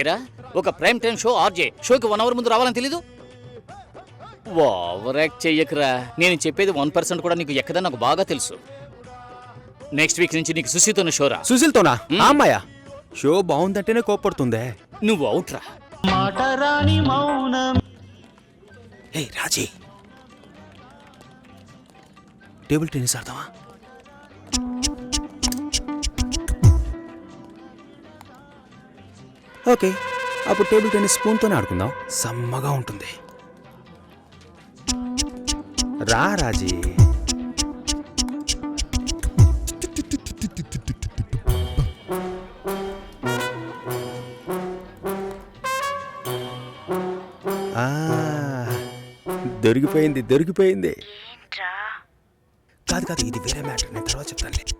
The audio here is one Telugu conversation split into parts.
ఏరా? ఒక ప్రైమ్ టైం షో ఆర్జే షోకి వన్ అవర్ ముందు రావాలని తెలీదు? ఓవర్ యాక్ట్ చెయ్యకురా. నేను చెప్పేది వన్ పర్సెంట్ కూడా నీకు ఎక్కదని నాకు బాగా తెలుసు. నెక్స్ట్ వీక్ నుంచి నీకు సుశీతోన్న షోరా. సుశీల్తోనా? అమ్మాయా? షో బాగుందంటేనే కోప్పడుతుందే నువ్వు అవుట్రా. ఏ రాజీ. టేబుల్ టెన్నిస్ ఆడదామా? ఓకే. అప్పుడు టేబుల్ టెన్నిస్ స్పూన్తోనే ఆడుకుందాం. సమ్మగా ఉంటుంది. రా రాజీ. ఆ, దొరికిపోయింది దొరికిపోయింది. కాదు కాదు ఇది వేరే మ్యాటర్. నేను తర్వాత చెప్తానులే.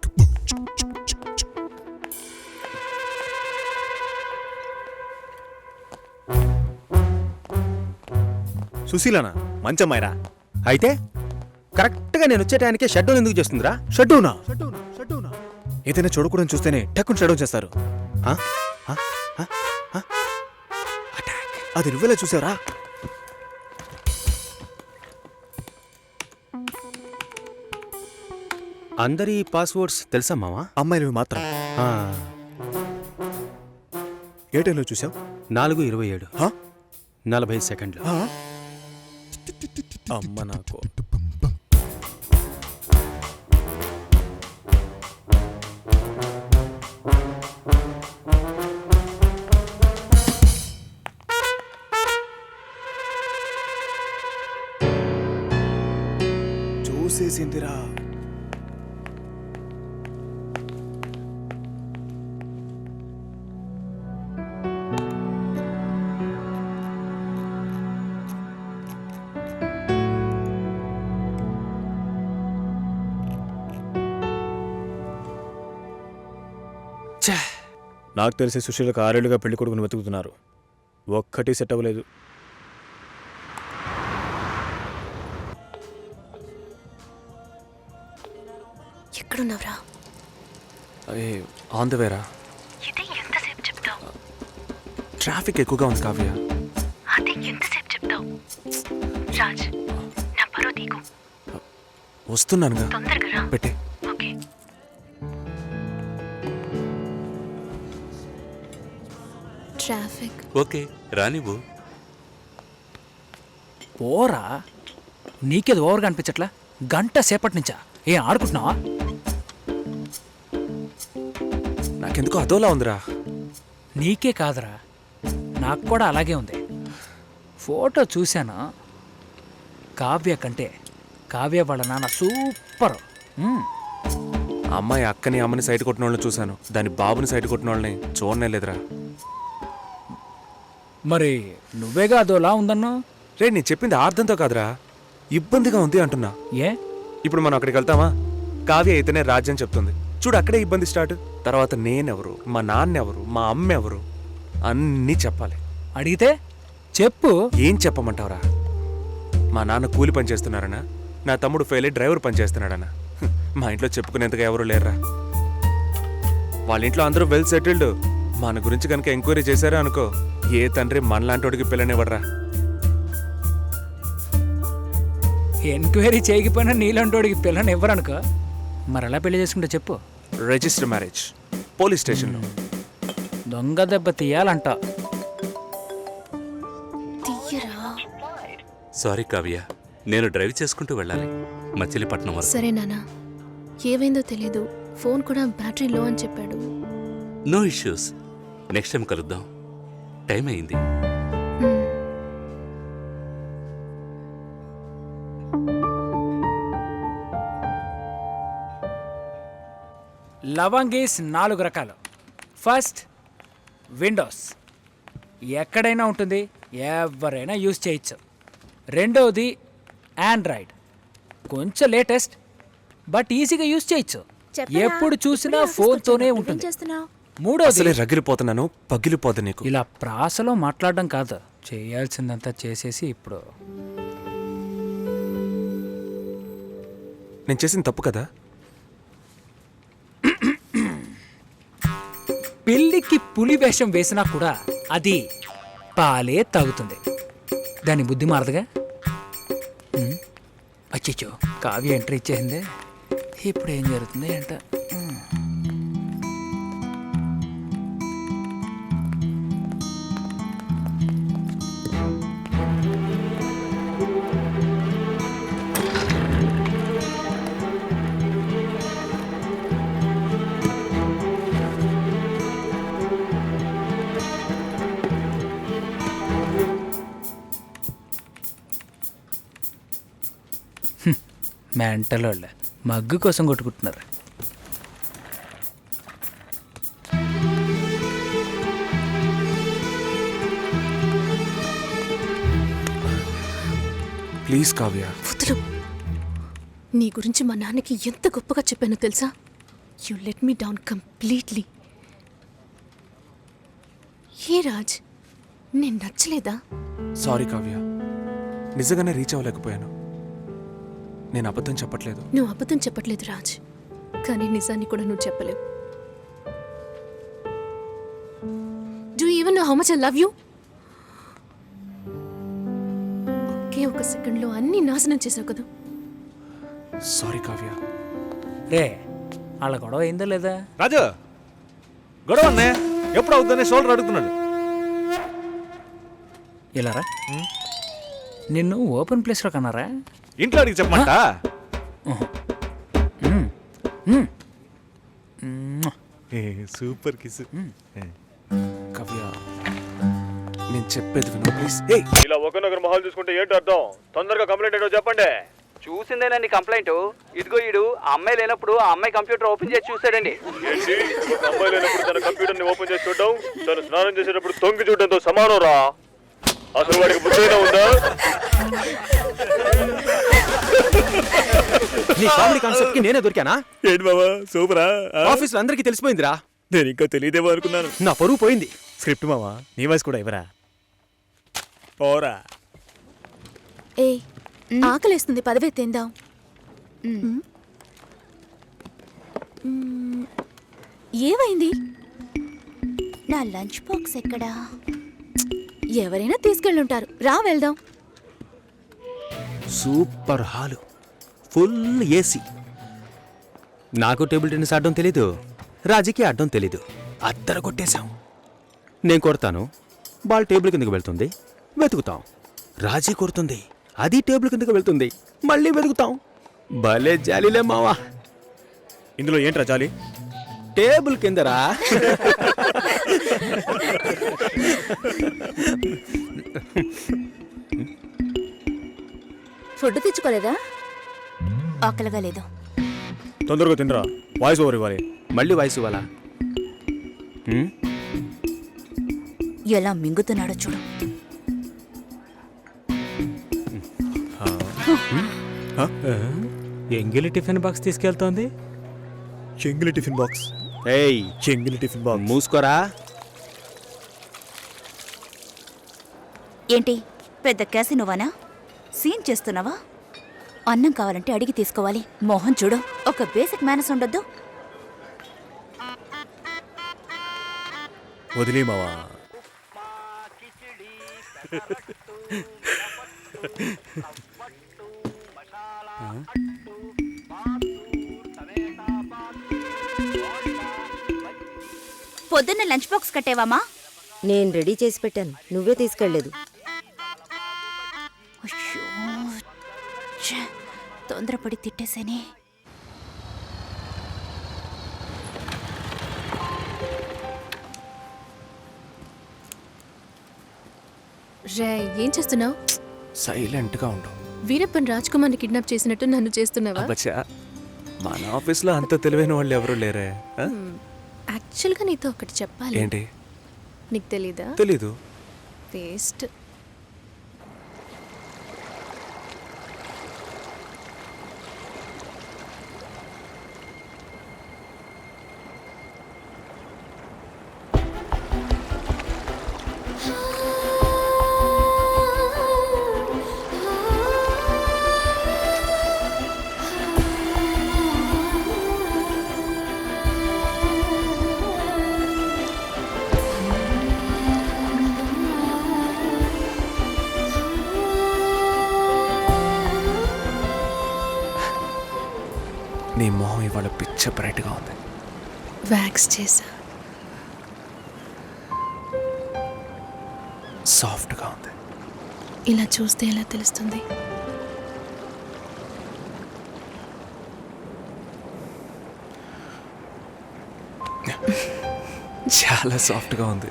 సుశీలనా? మంచమ్మాయిరా. అయితే కరెక్ట్గా నేను వచ్చే టయానికే షట్ డౌన్ ఎందుకు చేస్తుందిరా? షట్ డౌనా ఏదైనా చూడకూడదు చూస్తేనే టక్కుని డౌన్ చేస్తారు. అది నువ్వెలా చూసావురా? అందరి పాస్వర్డ్స్ తెలుసా మావా? అమ్మాయిలవి మాత్రం. ఏ టైంలో చూసావు? నాలుగు ఇరవై ఏడు. నలభై సెకండ్లు. అమ్మ నాకు. చూసేసిందిరా. నాకు తెలిసి సుశీలకు ఆరేళ్ళుగా పెళ్ళి కొడుకుని వెతుకుతున్నారు. ఒక్కటి సెట్ అవ్వలేదు. ఎక్కడున్నావురా? అదే ఆన్ ద వేరా ఇది ఎంతసేపు చెప్తావు? ట్రాఫిక్ ఎక్కువగా ఉంది కావ్య. అది ఎంతసేపు చెప్తావు? రాజ్ నా పరో తీకు. వస్తున్నానుగా. తొందరగా రా. పెట్టే. ట్రాఫిక్. ఓకే రానివ్వు పోరా? నీకేది ఓవర్గా అనిపించట్లా? గంట సేపటి నుంచా? ఏం ఆడుకుంటున్నావా? నాకెందుకో అదోలా ఉందిరా. నీకే కాదురా. నాకు కూడా అలాగే ఉంది. ఫోటో చూశాను. కావ్య కంటే. కావ్య వాళ్ళ నాన్న సూపర్. ఆ అమ్మాయి అక్కని అమ్మని సైడ్ కొట్టిన వాళ్ళని చూశాను. దాని బాబుని సైడ్ కొట్టిన వాళ్ళని చూడనే లేదురా. మరి నువ్వేగా అదోలా ఉందన్నా? రే నేను చెప్పింది అర్థంతో కాదురా. ఇబ్బందిగా ఉంది అంటున్నా. ఏ? ఇప్పుడు మనం అక్కడికి వెళ్తామా? కావ్య అయితేనే రాజ్యం చెప్తుంది. చూడు అక్కడే ఇబ్బంది స్టార్ట్. తర్వాత నేనెవరు? మా నాన్నెవరు? మా అమ్మ ఎవరు అన్నీ చెప్పాలి. అడిగితే? చెప్పు. ఏం చెప్పమంటావురా? మా నాన్న కూలి పని చేస్తున్నారనా? నా తమ్ముడు ఫెయిల్ అయ్యి డ్రైవర్ పని చేస్తున్నాడనా? మా ఇంట్లో చెప్పుకునేంతగా ఎవరు లేరురా. వాళ్ళ ఇంట్లో అందరూ వెల్ సెటిల్డ్. మన గురించి కనుక ఎంక్వైరీ చేశారా అనుకో ఏ తండ్రి మనలాంటోడికి పిల్లనివ్వడరా. ఎంక్వైరీ చేయకపోయినా నీలంటోడికి పిల్లని ఇవ్వరనుకో మరి ఎలా పెళ్ళి చేసుకుంటే చెప్పు. రిజిస్టర్ మ్యారేజ్ పోలీస్ స్టేషన్లో. దొంగ దెబ్బ తీయాలంట. తీయరా? సారీ కావ్య నేను డ్రైవ్ చేసుకుంటూ వెళ్ళాలి. మచిలీపట్నం వరకు. సరే నాన్న ఏమైందో తెలీదు. ఫోన్ కూడా బ్యాటరీ లో అని చెప్పాడు. No issues. నెక్స్ట్ టైం కలుద్దాం. టైం అయింది. లవంగీస్ నాలుగు రకాలు. ఫస్ట్ విండోస్ ఎక్కడైనా ఉంటుంది ఎవరైనా యూజ్ చేయొచ్చు. రెండవది ఆండ్రాయిడ్ కొంచెం లేటెస్ట్ బట్ ఈజీగా యూజ్ చేయొచ్చు. ఎప్పుడు చూసినా ఫోన్తోనే ఉంటుంది. మూడోది అసలే రగిలిపోతున్నాను పగిలిపోదు నీకు. ఇలా ప్రాసలో మాట్లాడడం కాదు చేయాల్సిందంతా చేసేసి ఇప్పుడు. నేను చేసిన తప్పు కదా? పిల్లికి పులి వేషం వేసినా కూడా అది పాలే తాగుతుంది. దాని బుద్ధి మారదుగా? అచ్చచ్చో కావ్య ఎంట్రీ ఇచ్చేసిందే. ఇప్పుడు ఏం జరుగుతుంది ఏంట? మెంటల్ వాళ్ళ మగ్గు కోసం కొట్టుకుంటున్నారు. ప్లీజ్ కావ్య. వదులు. నీ గురించి మా నాన్నకి ఎంత గొప్పగా చెప్పానో తెలుసా? You let me down completely ఏ రాజ్ నేను నచ్చలేదా? సారీ కావ్య. నిజంగానే రీచ్ అవ్వలేకపోయాను. నేను అబద్ధం చెప్పట్లేదు. నువ్వు అబద్ధం చెప్పట్లేదు రాజ్. కానీ నిజాన్ని కూడా నువ్వు చెప్పలేవు. Do even know how much I love you ఒకే ఒక సెకండ్లో అన్ని నాశనం చేసావు కదా. సారీ కావ్య. రే వాళ్ళ గొడవ అయిందా లేదా? రాజు! గొడవ అన్నే ఎప్పుడు అవుతుందని షోల్డర్ అడుగుతున్నాడు. ఇలారా నిన్ను ఓపెన్ ప్లేస్లో కన్నారా? ఇంట్లో అడిగి చెప్పమంట. Super kiss. కావ్య నేను చెప్పేది విను ప్లీజ్. ఏయ్ ఇలా ఒకరినొకరు మొహాలు చూసుకుంటే ఏంటి అర్థం? తొందరగా కంప్లైంట్ ఏంటో చెప్పండి. చూసిందేనండి కంప్లైంట్ ఇదిగో ఈడు అమ్మాయి లేనప్పుడు ఆ అమ్మాయి కంప్యూటర్ ఓపెన్ చేసి చూసాడండి ఏంటి? ఒక అమ్మాయి లేనప్పుడు తన కంప్యూటర్ని ఓపెన్ చేసి చూడడం తను స్నానం చేసేటప్పుడు తొంగి చూడడంతో సమానం రా. అసలు వాడికి బుద్ధైనా ఉందా? నీ కామెడీ కాన్సెప్ట్కి నేనే దొరికానా? ఏంటి బాబా? సూపరా? ఆఫీస్లో అందరికీ తెలిసిపోయిందిరా. నేను ఇంకా తెలియదేమో అనుకున్నాను. నా పరువు పోయింది. స్క్రిప్ట్ మావా? నీ వాయిస్ కూడా ఇవ్వరా? పోరా. ఏ ఆకలేస్తుంది పదవే తిందాం. మ్మ్. ఏమైంది? నా లంచ్ బాక్స్ ఎక్కడా? ఎవరైనా తీసుకెళ్ళుంటారు. రా వెళ్దాం. Super hall. Full AC. నాకు టేబుల్ టెన్నిస్ ఆడడం తెలీదు. రాజీకి ఆడడం తెలీదు. అద్దర కొట్టేశాం. నేను కొడతాను. బాల్ టేబుల్ కిందకి వెళ్తుంది. వెతుకుతాం. రాజీ కొడుతుంది. అది టేబుల్ కిందకి వెళ్తుంది. మళ్ళీ వెతుకుతాం. భలే జాలీలే మావా. ఇందులో ఏంట్రా జాలి? టేబుల్ కిందరా? ఫుడ్ తెచ్చుకోలేదా? ఆకలిగా లేదు. తొందరగా తినరా. వాయిస్ ఓవర్ ఇవ్వాలి. మళ్ళీ వయసు ఇవ్వాలా? హ్మ్? ఎలా మింగుతున్నాడో చూడు. ఎంగిలి టిఫిన్ బాక్స్ తీసుకెళ్తోంది? చెంగిలి టిఫిన్ బాక్స్. ఏయ్. చెంగిలి టిఫిన్ బాక్స్. మూసుకోరా? ఏంటి? పెద్ద క్యాసినోవానా? సీన్ చేస్తున్నావా? అన్నం కావాలంటే అడిగి తీసుకోవాలి. మోహన్ చూడు ఒక బేసిక్ మేనస్ ఉండొద్దు. వదిలే మావా. పొద్దున్న లంచ్ బాక్స్ కట్టేవామా? నేను రెడీ చేసి పెట్టాను. నువ్వే తీసుకెళ్ళలేదు. తొందరపడి తిట్టేసేనే. రే ఏం చేస్తున్నావు? సైలెంట్గా ఉండు. వీరప్పన్ రాజ్ కుమార్ని కిడ్నాప్ చేసినట్టు నన్ను చేస్తున్నావా? అబ్బచ్చా మన ఆఫీస్లో అంత తెలివైన వాళ్ళు ఎవరు లేరే ఆ? యాక్చువల్గా నీతో ఒకటి చెప్పాలి. ఏంటి? నీకు తెలీదా? తెలీదు. వేస్ట్ బ్రైట్గా ఉంది. వ్యాక్స్ చేసా సాఫ్ట్గా ఉంది. ఇలా చూస్తే ఎలా తెలుస్తుంది? చాలా సాఫ్ట్గా ఉంది.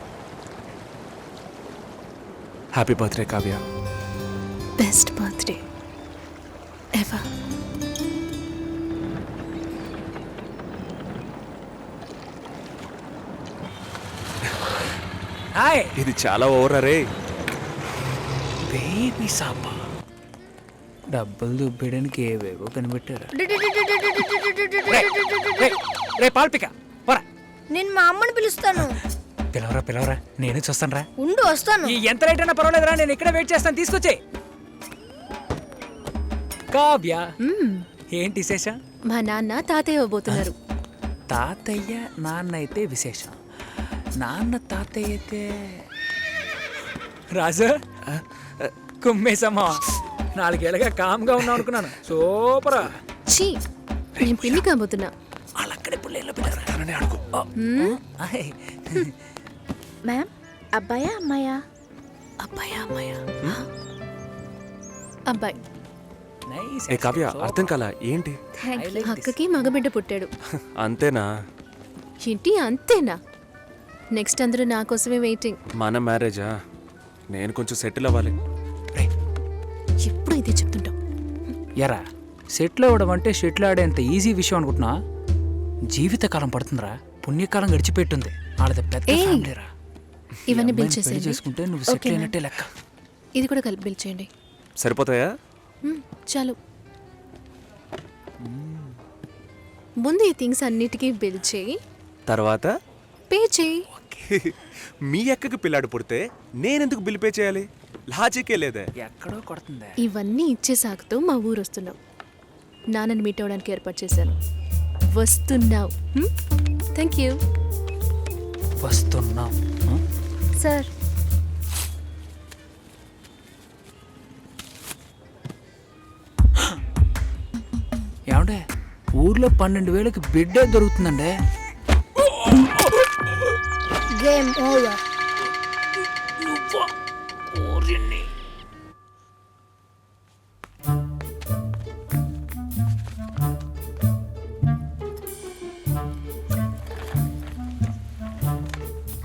Happy birthday Kavya best birthday ever hi ఇది చాలా ఓవర్ అరే బేబీ సాపా డబ్బులు దుబ్బేయడానికి ఏవేవో కనిపెట్టారు రే పాల్పిక పోరా నేను మా అమ్మని పిలుస్తాను పిలవరా పిలవరా నేను చూస్తాను రా ఉండు వస్తాను ఈ ఎంత రేట్ అయినా పర్వాలేదురా నేను ఇక్కడే వెయిట్ చేస్తాను తీసుకొచ్చే కావ్య ఏంటి విశేషం మా నాన్న తాతయ్య ఇవ్వబోతున్నారు తాతయ్య నాన్న అయితే విశేషం నాన్న తాతయ్య అయితే రాజు కుమ్మేసమ్మా నాలుగేళ్ళగా కామ్గా ఉన్నాం అనుకున్నాను. సూపరా. చీ నేను పిల్లి కాబోతున్నా. వాళ్ళక్కడే పుల్లేళ్ళు పిల్లరా అడుగు. ఆయ్. మ్యామ్ అబ్బాయా అమ్మాయా? అబ్బాయా అమ్మాయా? అబ్బాయి. నైస్ ఏ కావ్య అర్థం కాల? ఏంటి? అక్కకి మగబిడ్డ పుట్టాడు. అంతేనా? ఏంటి అంతేనా? నెక్స్ట్ అందరూ నా కోసమే వెయిటింగ్. మన మ్యారేజా? నేను కొంచెం సెటిల్ అవ్వాలి. ఎప్పుడు ఇదే చెప్తుంటాం ఎరా సెటిల్ అవ్వడం అంటే షెటిల్ ఆడేంత ఈజీ విషయం అనుకుంటున్నా? జీవితకాలం పడుతుందిరా పుణ్యకాలం గడిచిపెట్టుంది. వాళ్ళది పెద్ద ఏయ్. ఫ్యామిలీరా ఈ ఇవన్నీ బిల్ అమ్మాయిని పెళ్ళి చేసేయండి. చేసుకుంటే నువ్వు సెటిల్. అయినట్టే లెక్క. ఇది కూడా కలిపి బిల్ చేయండి. సరిపోతాయా? మ్మ్, చాలు. ముందు ఈ థింగ్స్ అన్నిటికీ బిల్ చేయి. తర్వాత? పే చేయి. మీ అక్కకి పిల్లాడు పుడితే నేనెందుకు బిల్ పే చేయాలి? లాజికే లేదే. ఎక్కడో కొడుతుంది. ఇవన్నీ ఇచ్చే సాగుతూ మా ఊరు వస్తున్నావు నాన్నని మీట్ అవ్వడానికి ఏర్పాటు చేశాను. వస్తున్నావు. థ్యాంక్ యూ వస్తున్నాం ఆ? సార్. ఏమండే? ఊర్లో పన్నెండు వేలకి బిడ్డే దొరుకుతుందండే. Game over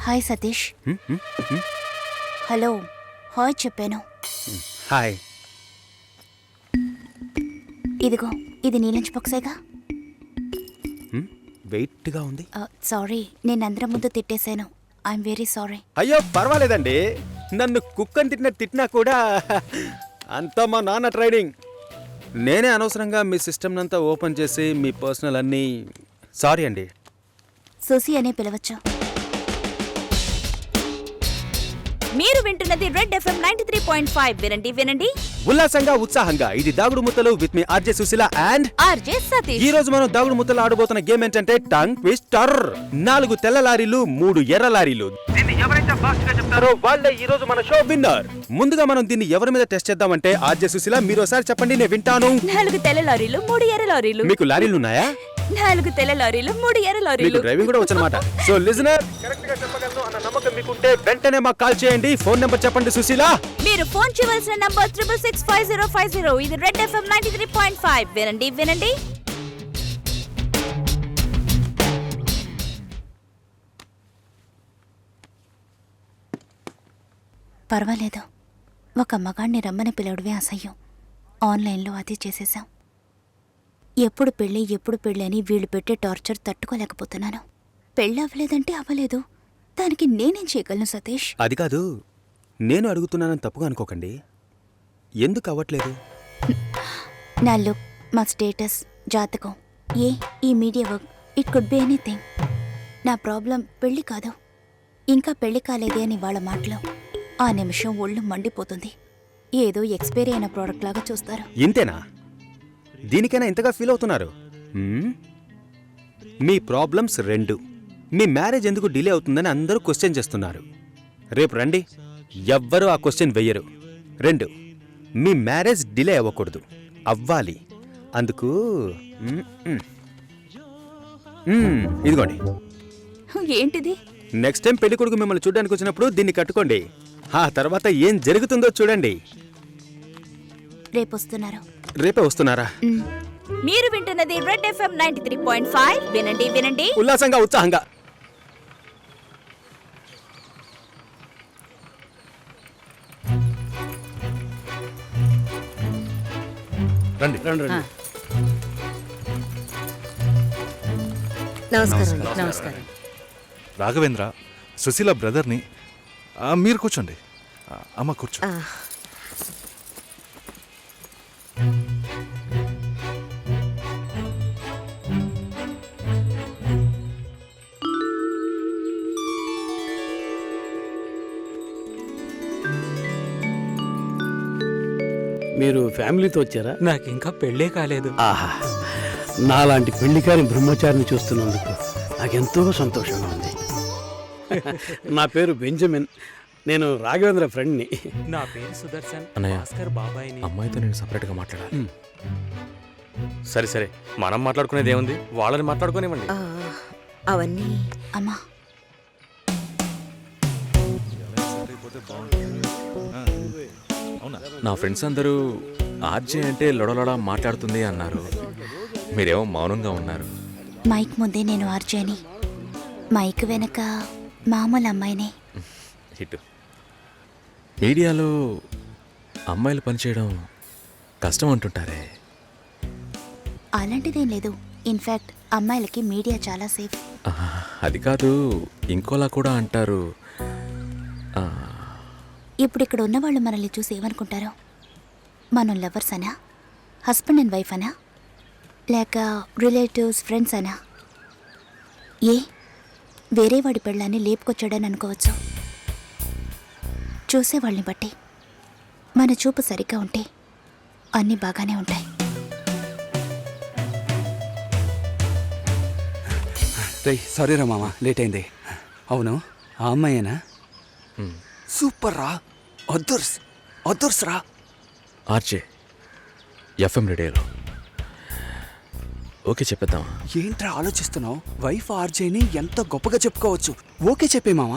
hi Satish. Hello. Hi చెప్పాను. హాయ్. ఇదిగో ఇది నీ లంచ్ బాక్సేగా వెయిట్గా ఉంది. సారీ నేను అందరం ముందు తిట్టేశాను. ఐఎమ్ వెరీ సారీ అయ్యో పర్వాలేదండి. నన్ను కుక్కని తిట్టిన తిట్టినా కూడా అంతా మా నాన్న ట్రైనింగ్. నేనే అనవసరంగా మీ సిస్టమ్ అంతా ఓపెన్ చేసి మీ పర్సనల్ అన్నీ సారీ అండి. సుసి అనే పిలవచ్చు. మీరు వింటున్నది red FM ninety three point five వినండి వినండి. ఉల్లాసంగా ఉత్సాహంగా ఇది దాగుడు ముత్తలు with me RJ Sushila and RJ Satish. ఈ రోజు మనం దాగుడు ముత్తలు ఆడబోతున్న గేమ్ ఏంటంటే టంగ్ ట్విస్టర్ నాలుగు తెల్ల లారీలు మూడు ఎర్ర లారీలు. దీన్ని ఎవరైతే ఫాస్ట్గా చెప్తారో వాళ్ళే ఈ రోజు మన షో విన్నర్ ముందుగా మనం దీన్ని ఎవరి మీద టెస్ట్ చేద్దామంటే ఆర్జే సుశీల మీరు ఒకసారి చెప్పండి నేను వింటాను. నాలుగు తెల్ల లారీలు మూడు ఎర్ర లారీలు. మీకు లారీలు ఉన్నాయా? నాలుగు తెల్ల లారీలు మూడు ఎర్ర మీకు లారీలు డ్రైవింగ్ కూడా వచ్చనమాట. సో లిజనర్ కరెక్ట్గా చెప్పగలను అన్న నమ్మకం మీకుంటే వెంటనే మాకు కాల్ చేయండి. ఫోన్ నెంబర్ చెప్పండి సుశీల. మీరు ఫోన్ చేయవలసిన number triple six five zero five zero ఇది red FM ninety three point five వినండి వినండి. పర్వాలేదు. ఒక మగాడిని రమ్మని పిలవడమే అసహ్యం. ఆన్లైన్లో అది చేసేసాం. ఎప్పుడు పెళ్ళి ఎప్పుడు పెళ్ళి అని వీళ్ళు పెట్టే టార్చర్ తట్టుకోలేకపోతున్నాను. పెళ్ళి అవ్వలేదంటే అవ్వలేదు. దానికి నేనేం చేయగలను సతీష్? అది కాదు నేను అడుగుతున్నానని తప్పుగా అనుకోకండి. ఎందుకు అవ్వట్లేదు? నా లుక్ మా స్టేటస్ జాతకం ఏ ఈ media work it could be anything. నా ప్రాబ్లం పెళ్ళి కాదు. ఇంకా పెళ్ళి కాలేదే అని వాళ్ళ మాటలు. ఆ నిమిషం ఒళ్ళు మండిపోతుంది. ఏదో ఎక్స్పైరీ అయిన ప్రోడక్ట్ లాగా చూస్తారు. ఇంతేనా? దీనికైనా ఇంతగా ఫీల్ అవుతున్నారు? మీ ప్రాబ్లమ్స్ రెండు. మీ మ్యారేజ్ ఎందుకు డిలే అవుతుందని అందరూ క్వశ్చన్ చేస్తున్నారు. రేపు రండి. ఎవ్వరూ ఆ క్వశ్చన్ వెయ్యరు రెండు. మీ మ్యారేజ్ డిలే అవ్వకూడదు. అవ్వాలి. అందుకు ఇదిగోండి. ఏంటిది? నెక్స్ట్ టైం పెళ్ళి కొడుకు మిమ్మల్ని చూడడానికి వచ్చినప్పుడు దీన్ని కట్టుకోండి. ఆ తర్వాత ఏం జరుగుతుందో చూడండి. రేపు వస్తున్నారు? రేపే వస్తున్నారా మీరు వింటున్నది red FM ninety three point five. వినండి వినండి. ఉల్లాసంగా ఉత్సాహంగా. రండి. నమస్కారం నమస్కారం. రాఘవేంద్ర సుశీల బ్రదర్ని ఆ, మీరు కూర్చోండి. ఆ, అమ్మ కూర్చో. మీరు ఫ్యామిలీతో వచ్చారా? నాకు ఇంకా పెళ్ళే కాలేదు. ఆహా నాలాంటి పెళ్ళికారి బ్రహ్మచారిని చూస్తున్నందుకు నాకెంతో సంతోషంగా ఉంది. నా పేరు బెంజమిన్. నేను రాఘవేంద్ర ఫ్రెండ్ని. నా పేరు సుదర్శన్. అన్నయ్య. భాస్కర్ బాబాయ్ని. అమ్మాయితో నేను సపరేట్గా మాట్లాడాలి. సరే సరే. మనం మాట్లాడుకునేది ఏముంది? వాళ్ళని మాట్లాడుకోనివ్వండి. అవన్నీ. అమ్మా. నా ఫ్రెండ్స్ అందరూ ఆర్జే అంటే లొడలొడ మాట్లాడుతుంది అన్నారు. మీరేమో మౌనంగా ఉన్నారు. మైక్ ముందే నేను ఆర్జేని. మైక్ వెనక మామూలు అమ్మాయినే. హిట్ మీడియాలో అమ్మాయిలు పనిచేయడం కష్టం అంటుంటారే. అలాంటిదేం లేదు. ఇన్ఫ్యాక్ట్ అమ్మాయిలకి మీడియా చాలా సేఫ్. అది కాదు ఇంకోలా కూడా అంటారు. ఆ, ఇప్పుడు ఇక్కడ ఉన్నవాళ్ళు మనల్ని చూసి ఏమనుకుంటారు? మనం లవర్స్ అనా? హస్బెండ్ అండ్ వైఫ్ అనా? లేక రిలేటివ్స్ ఫ్రెండ్స్ అనా? ఏ? వేరే వాడి పెళ్ళాన్ని లేపుకొచ్చాడని అనుకోవచ్చు? చూసేవాళ్ళని బట్టి. మన చూపు సరిగ్గా ఉంటే అన్నీ బాగానే ఉంటాయి. సారీ రా మామ లేట్ అయింది. అవును ఆ అమ్మాయేనా? సూపర్ రా అదుర్స్. అదుర్స్ రా ఆర్జే ఎఫ్ఎం రేడియోలో. ఓకే చెప్పేద్దామా? ఏంట్రా ఆలోచిస్తున్నావు? వైఫ్ ఆర్జేని ఎంత గొప్పగా చెప్పుకోవచ్చు. ఓకే చెప్పే మామా